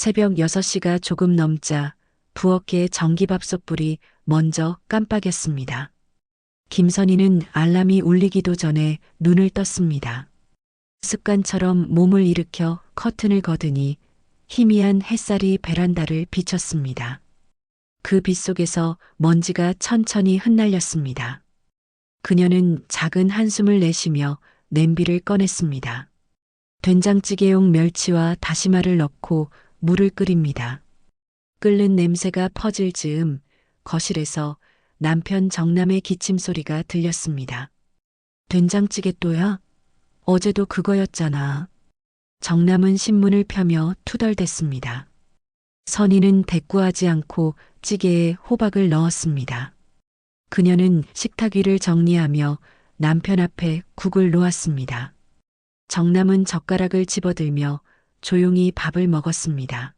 새벽 6시가 조금 넘자 부엌의 전기밥솥 불이 먼저 깜빡였습니다. 김선희는 알람이 울리기도 전에 눈을 떴습니다. 습관처럼 몸을 일으켜 커튼을 거드니 희미한 햇살이 베란다를 비쳤습니다. 그 빛 속에서 먼지가 천천히 흩날렸습니다. 그녀는 작은 한숨을 내쉬며 냄비를 꺼냈습니다. 된장찌개용 멸치와 다시마를 넣고 물을 끓입니다. 끓는 냄새가 퍼질 즈음 거실에서 남편 정남의 기침 소리가 들렸습니다. 된장찌개 또야? 어제도 그거였잖아. 정남은 신문을 펴며 투덜댔습니다. 선희는 대꾸하지 않고 찌개에 호박을 넣었습니다. 그녀는 식탁 위를 정리하며 남편 앞에 국을 놓았습니다. 정남은 젓가락을 집어들며 조용히 밥을 먹었습니다.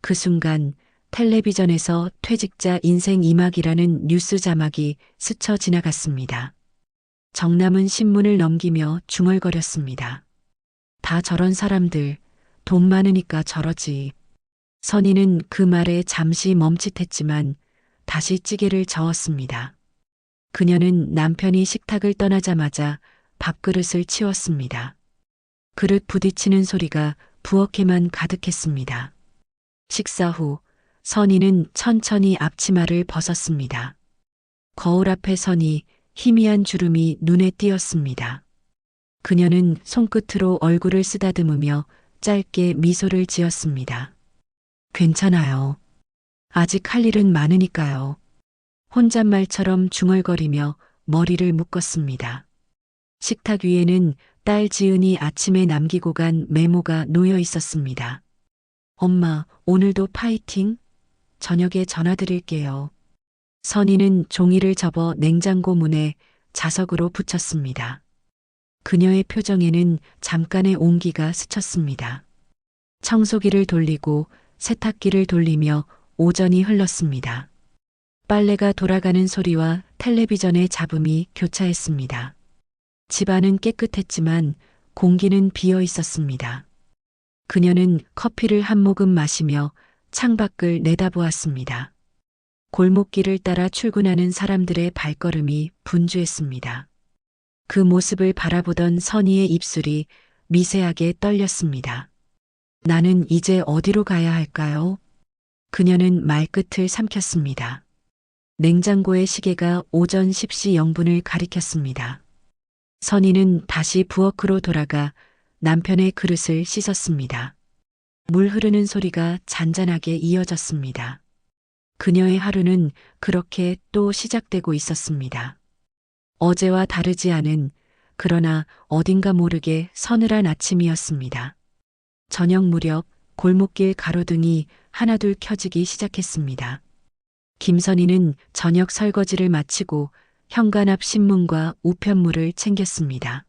그 순간 텔레비전에서 퇴직자 인생 이막이라는 뉴스 자막이 스쳐 지나갔습니다. 정남은 신문을 넘기며 중얼거렸습니다. 다 저런 사람들, 돈 많으니까 저러지. 선희는 그 말에 잠시 멈칫했지만 다시 찌개를 저었습니다. 그녀는 남편이 식탁을 떠나자마자 밥그릇을 치웠습니다. 그릇 부딪히는 소리가 부엌에만 가득했습니다. 식사 후 선희는 천천히 앞치마를 벗었습니다. 거울 앞에 선이 희미한 주름이 눈에 띄었습니다. 그녀는 손끝으로 얼굴을 쓰다듬으며 짧게 미소를 지었습니다. 괜찮아요. 아직 할 일은 많으니까요. 혼잣말처럼 중얼거리며 머리를 묶었습니다. 식탁 위에는 딸 지은이 아침에 남기고 간 메모가 놓여 있었습니다. 엄마, 오늘도 파이팅? 저녁에 전화드릴게요. 선희는 종이를 접어 냉장고 문에 자석으로 붙였습니다. 그녀의 표정에는 잠깐의 온기가 스쳤습니다. 청소기를 돌리고 세탁기를 돌리며 오전이 흘렀습니다. 빨래가 돌아가는 소리와 텔레비전의 잡음이 교차했습니다. 집안은 깨끗했지만 공기는 비어 있었습니다. 그녀는 커피를 한 모금 마시며 창밖을 내다보았습니다. 골목길을 따라 출근하는 사람들의 발걸음이 분주했습니다. 그 모습을 바라보던 선희의 입술이 미세하게 떨렸습니다. 나는 이제 어디로 가야 할까요? 그녀는 말끝을 삼켰습니다. 냉장고의 시계가 오전 10시 0분을 가리켰습니다. 선희는 다시 부엌으로 돌아가 남편의 그릇을 씻었습니다. 물 흐르는 소리가 잔잔하게 이어졌습니다. 그녀의 하루는 그렇게 또 시작되고 있었습니다. 어제와 다르지 않은 그러나 어딘가 모르게 서늘한 아침이었습니다. 저녁 무렵 골목길 가로등이 하나둘 켜지기 시작했습니다. 김선희는 저녁 설거지를 마치고 현관 앞 신문과 우편물을 챙겼습니다.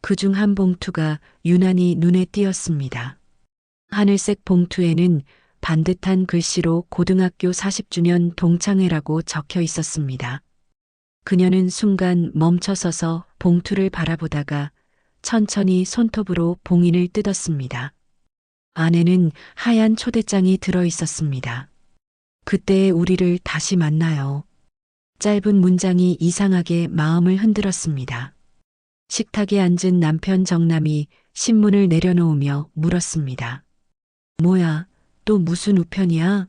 그 중 한 봉투가 유난히 눈에 띄었습니다. 하늘색 봉투에는 반듯한 글씨로 고등학교 40주년 동창회라고 적혀 있었습니다. 그녀는 순간 멈춰서서 봉투를 바라보다가 천천히 손톱으로 봉인을 뜯었습니다. 안에는 하얀 초대장이 들어 있었습니다. 그때의 우리를 다시 만나요. 짧은 문장이 이상하게 마음을 흔들었습니다. 식탁에 앉은 남편 정남이 신문을 내려놓으며 물었습니다. 뭐야, 또 무슨 우편이야?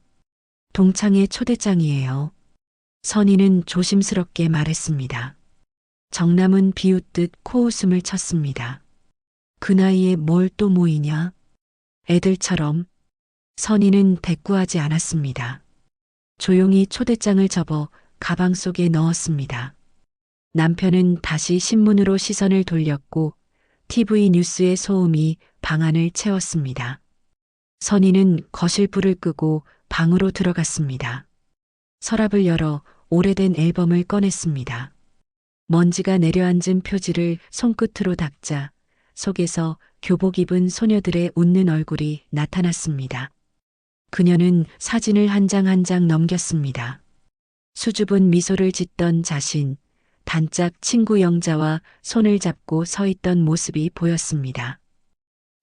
동창의 초대장이에요. 선희는 조심스럽게 말했습니다. 정남은 비웃듯 코웃음을 쳤습니다. 그 나이에 뭘 또 모이냐? 애들처럼 선희는 대꾸하지 않았습니다. 조용히 초대장을 접어 가방 속에 넣었습니다. 남편은 다시 신문으로 시선을 돌렸고 TV 뉴스의 소음이 방 안을 채웠습니다. 선희는 거실 불을 끄고 방으로 들어갔습니다. 서랍을 열어 오래된 앨범을 꺼냈습니다. 먼지가 내려앉은 표지를 손끝으로 닦자 속에서 교복 입은 소녀들의 웃는 얼굴이 나타났습니다. 그녀는 사진을 한 장 한 장 넘겼습니다. 수줍은 미소를 짓던 자신, 단짝 친구 영자와 손을 잡고 서 있던 모습이 보였습니다.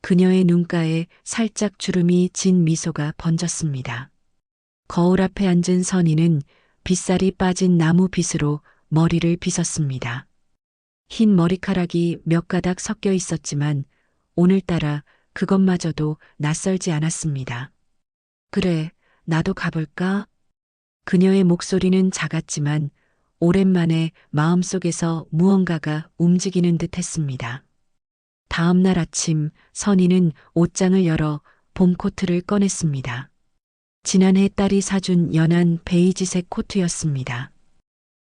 그녀의 눈가에 살짝 주름이 진 미소가 번졌습니다. 거울 앞에 앉은 선희는 빗살이 빠진 나무 빗으로 머리를 빗었습니다. 흰 머리카락이 몇 가닥 섞여 있었지만 오늘따라 그것마저도 낯설지 않았습니다. 그래, 나도 가볼까? 그녀의 목소리는 작았지만 오랜만에 마음속에서 무언가가 움직이는 듯 했습니다. 다음 날 아침 선희는 옷장을 열어 봄 코트를 꺼냈습니다. 지난해 딸이 사준 연한 베이지색 코트였습니다.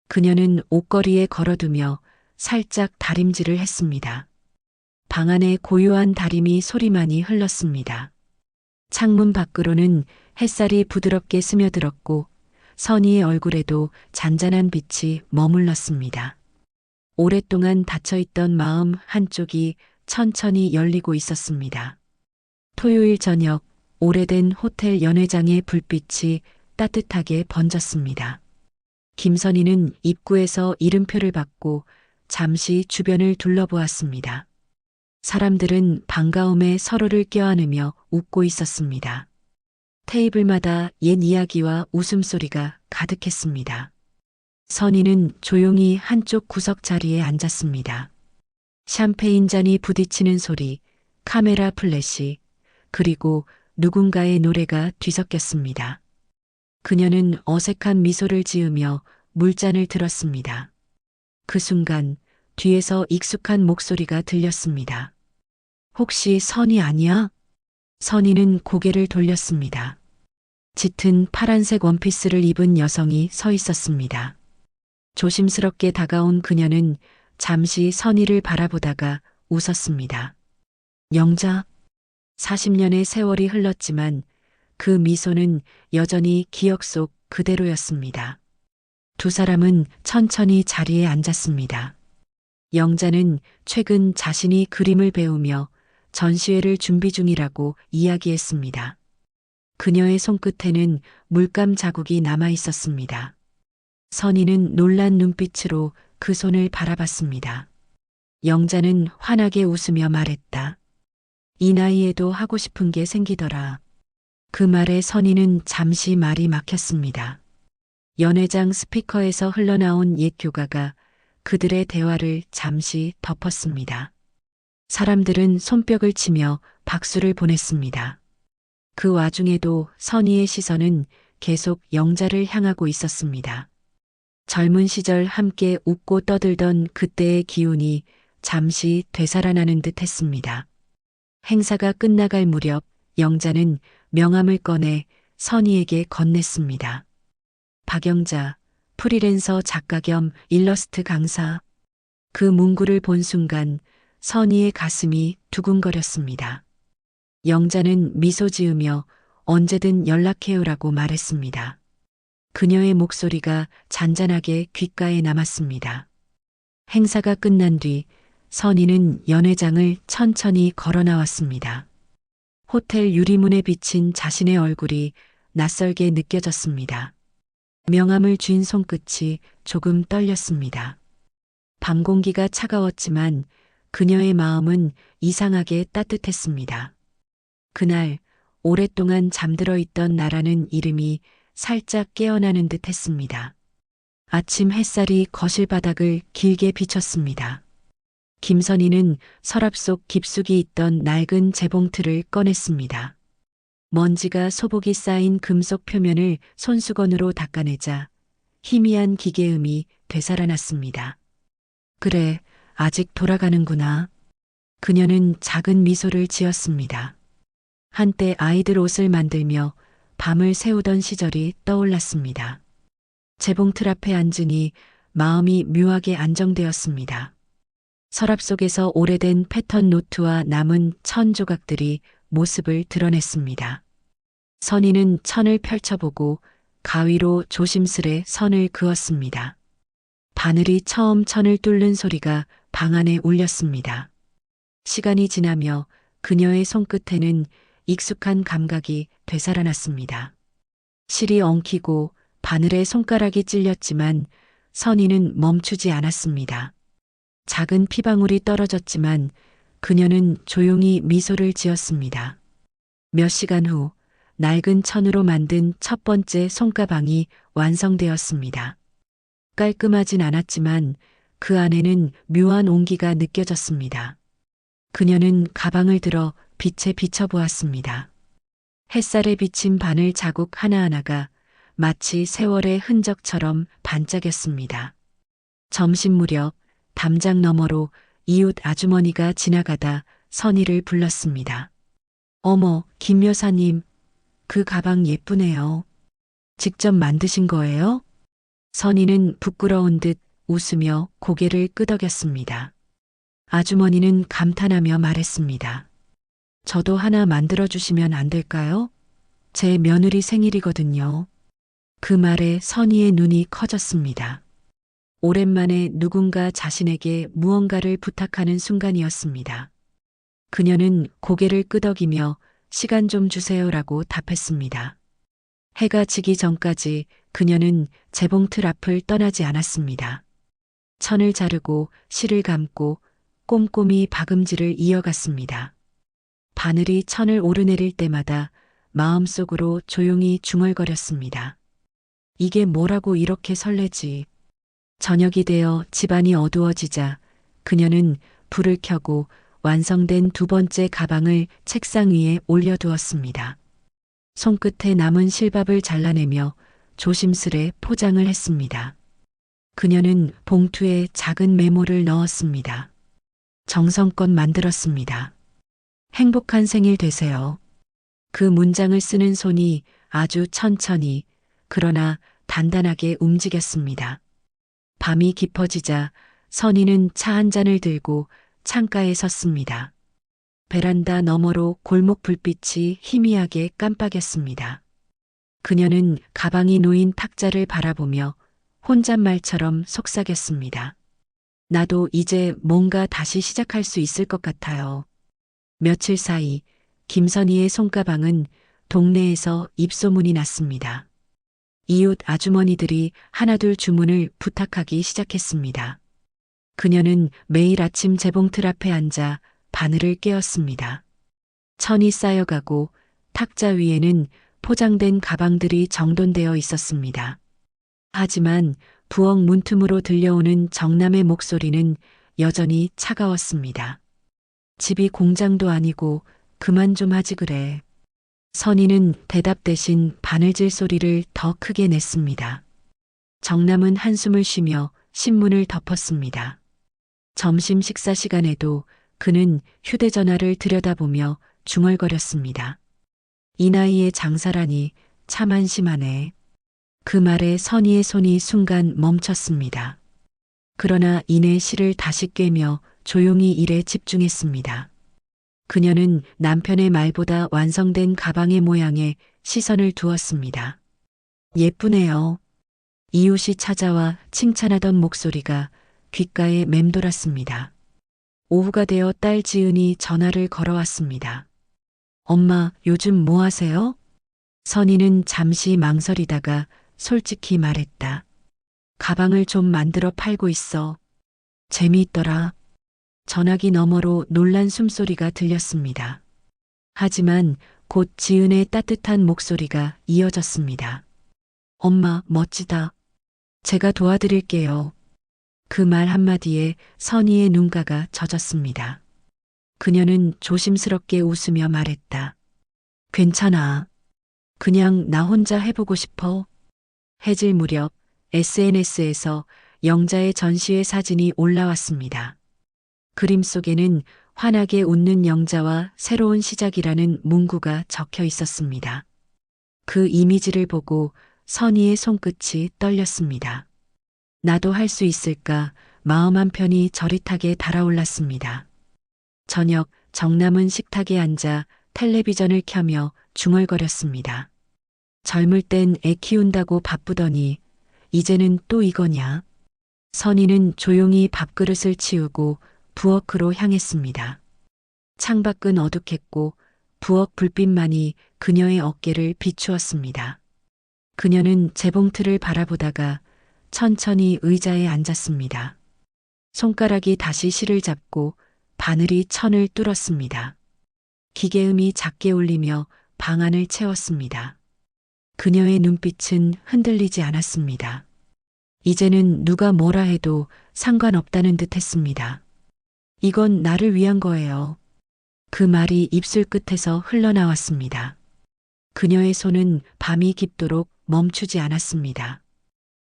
그녀는 옷걸이에 걸어두며 살짝 다림질을 했습니다. 방 안에 고요한 다림이 소리만이 흘렀습니다. 창문 밖으로는 햇살이 부드럽게 스며들었고 선희의 얼굴에도 잔잔한 빛이 머물렀습니다. 오랫동안 닫혀있던 마음 한쪽이 천천히 열리고 있었습니다. 토요일 저녁 오래된 호텔 연회장의 불빛이 따뜻하게 번졌습니다. 김선희는 입구에서 이름표를 받고 잠시 주변을 둘러보았습니다. 사람들은 반가움에 서로를 껴안으며 웃고 있었습니다. 테이블마다 옛 이야기와 웃음소리가 가득했습니다. 선희는 조용히 한쪽 구석 자리에 앉았습니다. 샴페인 잔이 부딪히는 소리, 카메라 플래시, 그리고 누군가의 노래가 뒤섞였습니다. 그녀는 어색한 미소를 지으며 물잔을 들었습니다. 그 순간 뒤에서 익숙한 목소리가 들렸습니다. 혹시 선이 아니야? 선이는 고개를 돌렸습니다. 짙은 파란색 원피스를 입은 여성이 서 있었습니다. 조심스럽게 다가온 그녀는 잠시 선이를 바라보다가 웃었습니다. 영자, 40년의 세월이 흘렀지만 그 미소는 여전히 기억 속 그대로였습니다. 두 사람은 천천히 자리에 앉았습니다. 영자는 최근 자신이 그림을 배우며 전시회를 준비 중이라고 이야기했습니다. 그녀의 손끝에는 물감 자국이 남아 있었습니다. 선희는 놀란 눈빛으로 그 손을 바라봤습니다. 영자는 환하게 웃으며 말했다. 이 나이에도 하고 싶은 게 생기더라. 그 말에 선희는 잠시 말이 막혔습니다. 연회장 스피커에서 흘러나온 옛 교가가 그들의 대화를 잠시 덮었습니다. 사람들은 손뼉을 치며 박수를 보냈습니다. 그 와중에도 선희의 시선은 계속 영자를 향하고 있었습니다. 젊은 시절 함께 웃고 떠들던 그때의 기운이 잠시 되살아나는 듯 했습니다. 행사가 끝나갈 무렵 영자는 명함을 꺼내 선희에게 건넸습니다. 박영자, 프리랜서 작가 겸 일러스트 강사. 그 문구를 본 순간 선희의 가슴이 두근거렸습니다. 영자는 미소 지으며 언제든 연락해요라고 말했습니다. 그녀의 목소리가 잔잔하게 귓가에 남았습니다. 행사가 끝난 뒤 선희는 연회장을 천천히 걸어 나왔습니다. 호텔 유리문에 비친 자신의 얼굴이 낯설게 느껴졌습니다. 명함을 쥔 손끝이 조금 떨렸습니다. 밤 공기가 차가웠지만 그녀의 마음은 이상하게 따뜻했습니다. 그날 오랫동안 잠들어 있던 나라는 이름이 살짝 깨어나는 듯 했습니다. 아침 햇살이 거실 바닥을 길게 비쳤습니다. 김선희는 서랍 속 깊숙이 있던 낡은 재봉틀을 꺼냈습니다. 먼지가 소복이 쌓인 금속 표면을 손수건으로 닦아내자 희미한 기계음이 되살아났습니다. 그래, 아직 돌아가는구나. 그녀는 작은 미소를 지었습니다. 한때 아이들 옷을 만들며 밤을 새우던 시절이 떠올랐습니다. 재봉틀 앞에 앉으니 마음이 묘하게 안정되었습니다. 서랍 속에서 오래된 패턴 노트와 남은 천 조각들이 모습을 드러냈습니다. 선희는 천을 펼쳐보고 가위로 조심스레 선을 그었습니다. 바늘이 처음 천을 뚫는 소리가 방 안에 울렸습니다. 시간이 지나며 그녀의 손끝에는 익숙한 감각이 되살아났습니다. 실이 엉키고 바늘에 손가락이 찔렸지만 선희는 멈추지 않았습니다. 작은 피방울이 떨어졌지만 그녀는 조용히 미소를 지었습니다. 몇 시간 후 낡은 천으로 만든 첫 번째 손가방이 완성되었습니다. 깔끔하진 않았지만 그 안에는 묘한 온기가 느껴졌습니다. 그녀는 가방을 들어 빛에 비춰보았습니다. 햇살에 비친 바늘 자국 하나하나가 마치 세월의 흔적처럼 반짝였습니다. 점심 무렵 담장 너머로 이웃 아주머니가 지나가다 선희를 불렀습니다. 어머, 김 여사님, 그 가방 예쁘네요. 직접 만드신 거예요? 선희는 부끄러운 듯 웃으며 고개를 끄덕였습니다. 아주머니는 감탄하며 말했습니다. 저도 하나 만들어 주시면 안 될까요? 제 며느리 생일이거든요. 그 말에 선희의 눈이 커졌습니다. 오랜만에 누군가 자신에게 무언가를 부탁하는 순간이었습니다. 그녀는 고개를 끄덕이며 시간 좀 주세요라고 답했습니다. 해가 지기 전까지 그녀는 재봉틀 앞을 떠나지 않았습니다. 천을 자르고 실을 감고 꼼꼼히 박음질을 이어갔습니다. 바늘이 천을 오르내릴 때마다 마음속으로 조용히 중얼거렸습니다. 이게 뭐라고 이렇게 설레지? 저녁이 되어 집안이 어두워지자 그녀는 불을 켜고 완성된 두 번째 가방을 책상 위에 올려두었습니다. 손끝에 남은 실밥을 잘라내며 조심스레 포장을 했습니다. 그녀는 봉투에 작은 메모를 넣었습니다. 정성껏 만들었습니다. 행복한 생일 되세요. 그 문장을 쓰는 손이 아주 천천히 그러나 단단하게 움직였습니다. 밤이 깊어지자 선희는 차한 잔을 들고 창가에 섰습니다. 베란다 너머로 골목 불빛이 희미하게 깜빡였습니다. 그녀는 가방이 놓인 탁자를 바라보며 혼잣말처럼 속삭였습니다. 나도 이제 뭔가 다시 시작할 수 있을 것 같아요. 며칠 사이 김선희의 손가방은 동네에서 입소문이 났습니다. 이웃 아주머니들이 하나둘 주문을 부탁하기 시작했습니다. 그녀는 매일 아침 재봉틀 앞에 앉아 바늘을 깨었습니다. 천이 쌓여가고 탁자 위에는 포장된 가방들이 정돈되어 있었습니다. 하지만 부엌 문틈으로 들려오는 정남의 목소리는 여전히 차가웠습니다. 집이 공장도 아니고 그만 좀 하지 그래. 선희는 대답 대신 바늘질 소리를 더 크게 냈습니다. 정남은 한숨을 쉬며 신문을 덮었습니다. 점심 식사 시간에도 그는 휴대전화를 들여다보며 중얼거렸습니다. 이 나이에 장사라니 참 한심하네. 그 말에 선희의 손이 순간 멈췄습니다. 그러나 이내 실을 다시 꿰며 조용히 일에 집중했습니다. 그녀는 남편의 말보다 완성된 가방의 모양에 시선을 두었습니다. 예쁘네요. 이웃이 찾아와 칭찬하던 목소리가 귓가에 맴돌았습니다. 오후가 되어 딸 지은이 전화를 걸어왔습니다. 엄마, 요즘 뭐 하세요? 선희는 잠시 망설이다가 솔직히 말했다. 가방을 좀 만들어 팔고 있어. 재미있더라. 전화기 너머로 놀란 숨소리가 들렸습니다. 하지만 곧 지은의 따뜻한 목소리가 이어졌습니다. 엄마, 멋지다. 제가 도와드릴게요. 그 말 한마디에 선희의 눈가가 젖었습니다. 그녀는 조심스럽게 웃으며 말했다. 괜찮아. 그냥 나 혼자 해보고 싶어. 해질 무렵 SNS에서 영자의 전시회 사진이 올라왔습니다. 그림 속에는 환하게 웃는 영자와 새로운 시작이라는 문구가 적혀 있었습니다. 그 이미지를 보고 선희의 손끝이 떨렸습니다. 나도 할 수 있을까 마음 한편이 저릿하게 달아올랐습니다. 저녁 정남은 식탁에 앉아 텔레비전을 켜며 중얼거렸습니다. 젊을 땐 애 키운다고 바쁘더니 이제는 또 이거냐. 선희는 조용히 밥그릇을 치우고 부엌으로 향했습니다. 창밖은 어둑했고 부엌 불빛만이 그녀의 어깨를 비추었습니다. 그녀는 재봉틀을 바라보다가 천천히 의자에 앉았습니다. 손가락이 다시 실을 잡고 바늘이 천을 뚫었습니다. 기계음이 작게 울리며 방 안을 채웠습니다. 그녀의 눈빛은 흔들리지 않았습니다. 이제는 누가 뭐라 해도 상관없다는 듯 했습니다. 이건 나를 위한 거예요. 그 말이 입술 끝에서 흘러나왔습니다. 그녀의 손은 밤이 깊도록 멈추지 않았습니다.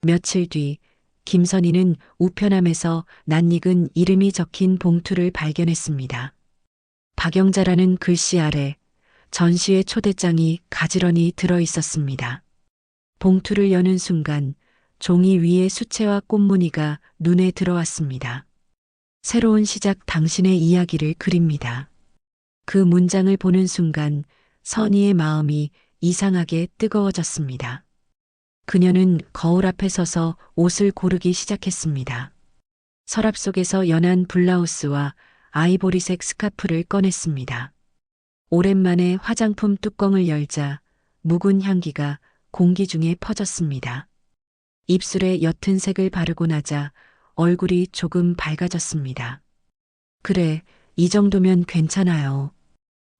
며칠 뒤 김선희는 우편함에서 낯익은 이름이 적힌 봉투를 발견했습니다. 박영자라는 글씨 아래 전시회 초대장이 가지런히 들어 있었습니다. 봉투를 여는 순간 종이 위에 수채화 꽃무늬가 눈에 들어왔습니다. 새로운 시작 당신의 이야기를 그립니다. 그 문장을 보는 순간 선희의 마음이 이상하게 뜨거워졌습니다. 그녀는 거울 앞에 서서 옷을 고르기 시작했습니다. 서랍 속에서 연한 블라우스와 아이보리색 스카프를 꺼냈습니다. 오랜만에 화장품 뚜껑을 열자 묵은 향기가 공기 중에 퍼졌습니다. 입술에 옅은 색을 바르고 나자 얼굴이 조금 밝아졌습니다. 그래, 이 정도면 괜찮아요.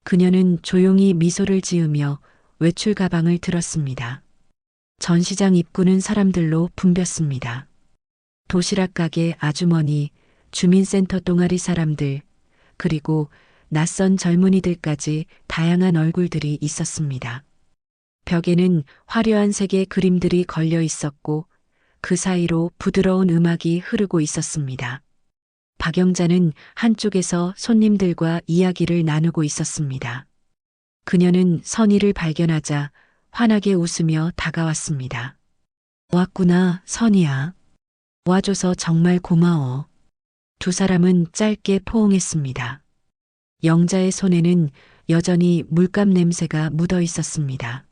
그녀는 조용히 미소를 지으며 외출 가방을 들었습니다. 전시장 입구는 사람들로 붐볐습니다. 도시락 가게 아주머니, 주민센터 동아리 사람들, 그리고 낯선 젊은이들까지 다양한 얼굴들이 있었습니다. 벽에는 화려한 색의 그림들이 걸려 있었고 그 사이로 부드러운 음악이 흐르고 있었습니다. 박영자는 한쪽에서 손님들과 이야기를 나누고 있었습니다. 그녀는 선희를 발견하자 환하게 웃으며 다가왔습니다. 왔구나, 선희야. 와줘서 정말 고마워. 두 사람은 짧게 포옹했습니다. 영자의 손에는 여전히 물감 냄새가 묻어 있었습니다.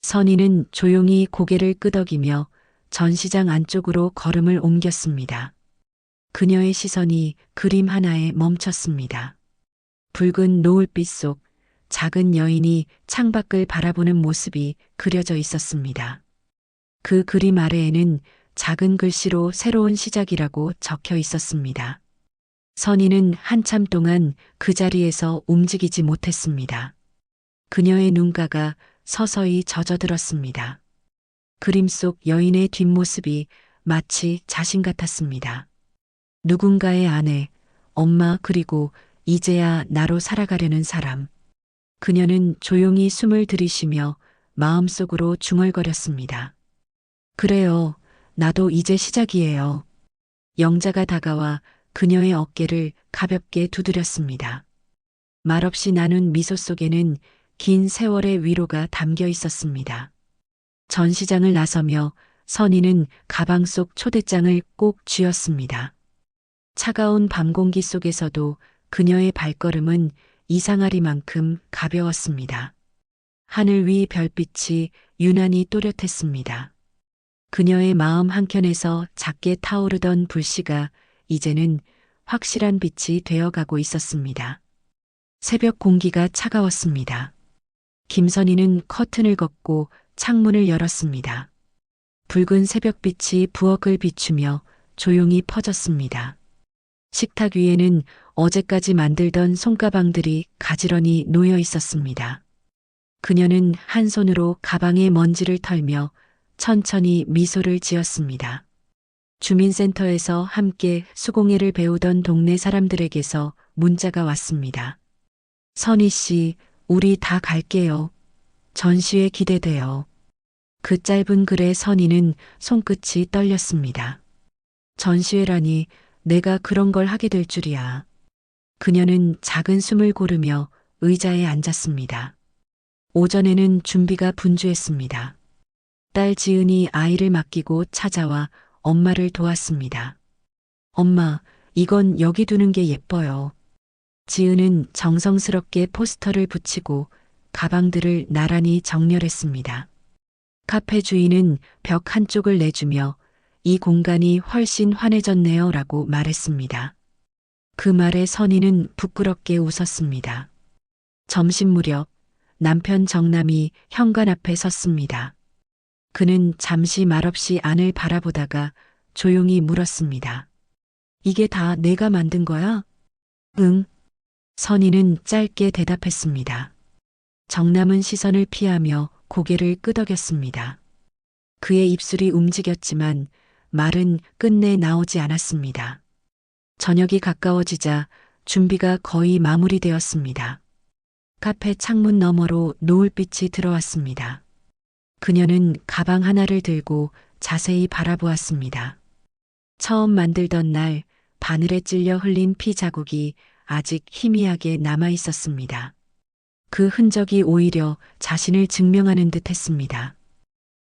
선희는 조용히 고개를 끄덕이며 전시장 안쪽으로 걸음을 옮겼습니다. 그녀의 시선이 그림 하나에 멈췄습니다. 붉은 노을빛 속 작은 여인이 창밖을 바라보는 모습이 그려져 있었습니다. 그 그림 아래에는 작은 글씨로 새로운 시작이라고 적혀 있었습니다. 선희는 한참 동안 그 자리에서 움직이지 못했습니다. 그녀의 눈가가 서서히 젖어들었습니다. 그림 속 여인의 뒷모습이 마치 자신 같았습니다. 누군가의 아내, 엄마 그리고 이제야 나로 살아가려는 사람. 그녀는 조용히 숨을 들이쉬며 마음속으로 중얼거렸습니다. 그래요. 나도 이제 시작이에요. 영자가 다가와 그녀의 어깨를 가볍게 두드렸습니다. 말없이 나눈 미소 속에는 긴 세월의 위로가 담겨 있었습니다. 전시장을 나서며 선희는 가방 속 초대장을 꼭 쥐었습니다. 차가운 밤 공기 속에서도 그녀의 발걸음은 이상하리만큼 가벼웠습니다. 하늘 위 별빛이 유난히 또렷했습니다. 그녀의 마음 한켠에서 작게 타오르던 불씨가 이제는 확실한 빛이 되어가고 있었습니다. 새벽 공기가 차가웠습니다. 김선희는 커튼을 걷고 창문을 열었습니다. 붉은 새벽빛이 부엌을 비추며 조용히 퍼졌습니다. 식탁 위에는 어제까지 만들던 손가방들이 가지런히 놓여 있었습니다. 그녀는 한 손으로 가방의 먼지를 털며 천천히 미소를 지었습니다. 주민센터에서 함께 수공예를 배우던 동네 사람들에게서 문자가 왔습니다. 선희 씨, 우리 다 갈게요. 전시회 기대돼요. 그 짧은 글의 선희는 손끝이 떨렸습니다. 전시회라니 내가 그런 걸 하게 될 줄이야. 그녀는 작은 숨을 고르며 의자에 앉았습니다. 오전에는 준비가 분주했습니다. 딸 지은이 아이를 맡기고 찾아와 엄마를 도왔습니다. 엄마, 이건 여기 두는 게 예뻐요. 지은은 정성스럽게 포스터를 붙이고 가방들을 나란히 정렬했습니다. 카페 주인은 벽 한쪽을 내주며 이 공간이 훨씬 환해졌네요 라고 말했습니다. 그 말에 선희는 부끄럽게 웃었습니다. 점심 무렵 남편 정남이 현관 앞에 섰습니다. 그는 잠시 말없이 안을 바라보다가 조용히 물었습니다. 이게 다 내가 만든 거야? 응. 선희는 짧게 대답했습니다. 정남은 시선을 피하며 고개를 끄덕였습니다. 그의 입술이 움직였지만 말은 끝내 나오지 않았습니다. 저녁이 가까워지자 준비가 거의 마무리되었습니다. 카페 창문 너머로 노을빛이 들어왔습니다. 그녀는 가방 하나를 들고 자세히 바라보았습니다. 처음 만들던 날 바늘에 찔려 흘린 피 자국이 아직 희미하게 남아 있었습니다. 그 흔적이 오히려 자신을 증명하는 듯 했습니다.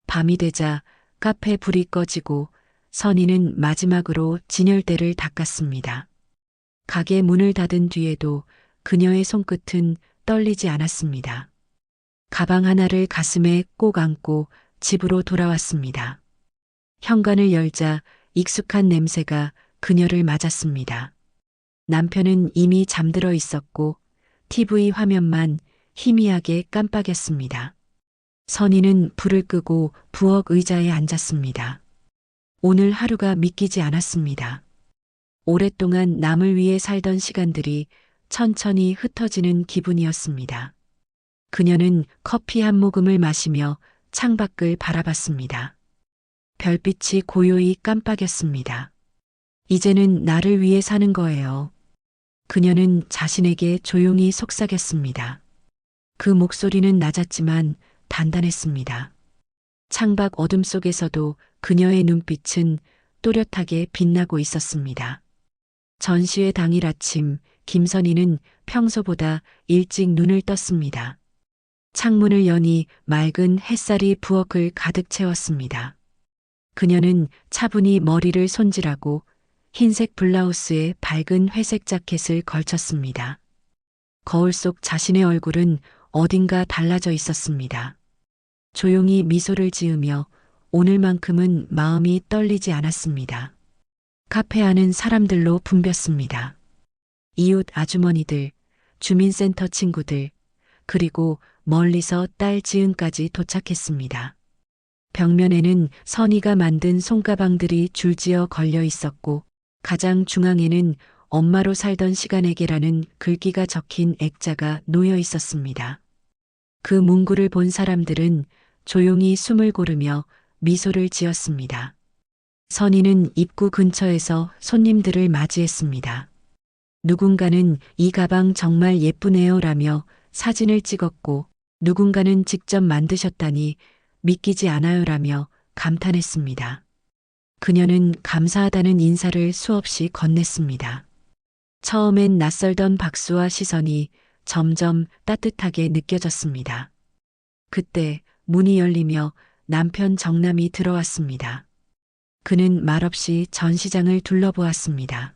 밤이 되자 카페 불이 꺼지고 선희는 마지막으로 진열대를 닦았습니다. 가게 문을 닫은 뒤에도 그녀의 손끝은 떨리지 않았습니다. 가방 하나를 가슴에 꼭 안고 집으로 돌아왔습니다. 현관을 열자 익숙한 냄새가 그녀를 맞았습니다. 남편은 이미 잠들어 있었고 TV 화면만 희미하게 깜빡였습니다. 선희는 불을 끄고 부엌 의자에 앉았습니다. 오늘 하루가 믿기지 않았습니다. 오랫동안 남을 위해 살던 시간들이 천천히 흩어지는 기분이었습니다. 그녀는 커피 한 모금을 마시며 창밖을 바라봤습니다. 별빛이 고요히 깜빡였습니다. 이제는 나를 위해 사는 거예요. 그녀는 자신에게 조용히 속삭였습니다. 그 목소리는 낮았지만 단단했습니다. 창밖 어둠 속에서도 그녀의 눈빛은 또렷하게 빛나고 있었습니다. 전시회 당일 아침 김선희는 평소보다 일찍 눈을 떴습니다. 창문을 여니 맑은 햇살이 부엌을 가득 채웠습니다. 그녀는 차분히 머리를 손질하고 흰색 블라우스에 밝은 회색 자켓을 걸쳤습니다. 거울 속 자신의 얼굴은 어딘가 달라져 있었습니다. 조용히 미소를 지으며 오늘만큼은 마음이 떨리지 않았습니다. 카페 안은 사람들로 붐볐습니다. 이웃 아주머니들, 주민센터 친구들, 그리고 멀리서 딸 지은까지 도착했습니다. 벽면에는 선희가 만든 손가방들이 줄지어 걸려 있었고 가장 중앙에는 엄마로 살던 시간에게라는 글귀가 적힌 액자가 놓여 있었습니다. 그 문구를 본 사람들은 조용히 숨을 고르며 미소를 지었습니다. 선희는 입구 근처에서 손님들을 맞이했습니다. 누군가는 이 가방 정말 예쁘네요 라며 사진을 찍었고 누군가는 직접 만드셨다니 믿기지 않아요 라며 감탄했습니다. 그녀는 감사하다는 인사를 수없이 건넸습니다. 처음엔 낯설던 박수와 시선이 점점 따뜻하게 느껴졌습니다. 그때 문이 열리며 남편 정남이 들어왔습니다. 그는 말없이 전시장을 둘러보았습니다.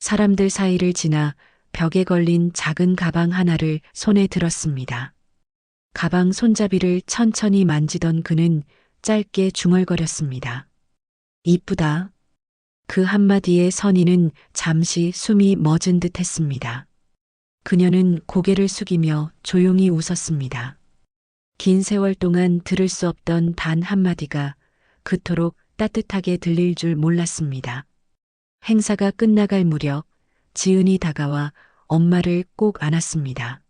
사람들 사이를 지나 벽에 걸린 작은 가방 하나를 손에 들었습니다. 가방 손잡이를 천천히 만지던 그는 짧게 중얼거렸습니다. 이쁘다. 그 한마디에 선희는 잠시 숨이 멎은 듯 했습니다. 그녀는 고개를 숙이며 조용히 웃었습니다. 긴 세월 동안 들을 수 없던 단 한마디가 그토록 따뜻하게 들릴 줄 몰랐습니다. 행사가 끝나갈 무렵 지은이 다가와 엄마를 꼭 안았습니다.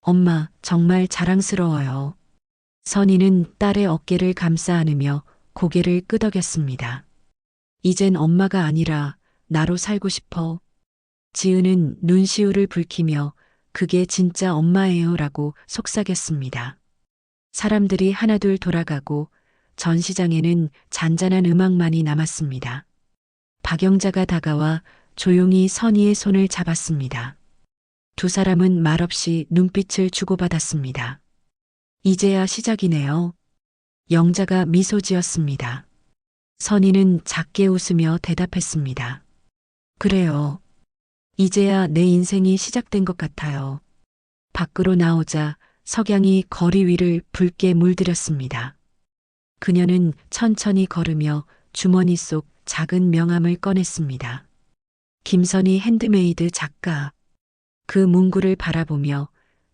엄마, 정말 자랑스러워요. 선희는 딸의 어깨를 감싸 안으며 고개를 끄덕였습니다. 이젠 엄마가 아니라 나로 살고 싶어. 지은은 눈시울을 붉히며 그게 진짜 엄마예요 라고 속삭였습니다. 사람들이 하나둘 돌아가고 전시장에는 잔잔한 음악만이 남았습니다. 박영자가 다가와 조용히 선희의 손을 잡았습니다. 두 사람은 말없이 눈빛을 주고받았습니다. 이제야 시작이네요. 영자가 미소 지었습니다. 선희는 작게 웃으며 대답했습니다. 그래요. 이제야 내 인생이 시작된 것 같아요. 밖으로 나오자 석양이 거리 위를 붉게 물들였습니다. 그녀는 천천히 걸으며 주머니 속 작은 명함을 꺼냈습니다. 김선희 핸드메이드 작가. 그 문구를 바라보며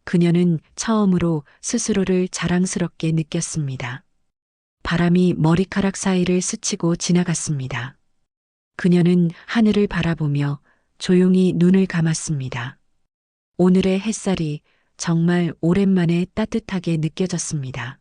그녀는 처음으로 스스로를 자랑스럽게 느꼈습니다. 바람이 머리카락 사이를 스치고 지나갔습니다. 그녀는 하늘을 바라보며 조용히 눈을 감았습니다. 오늘의 햇살이 정말 오랜만에 따뜻하게 느껴졌습니다.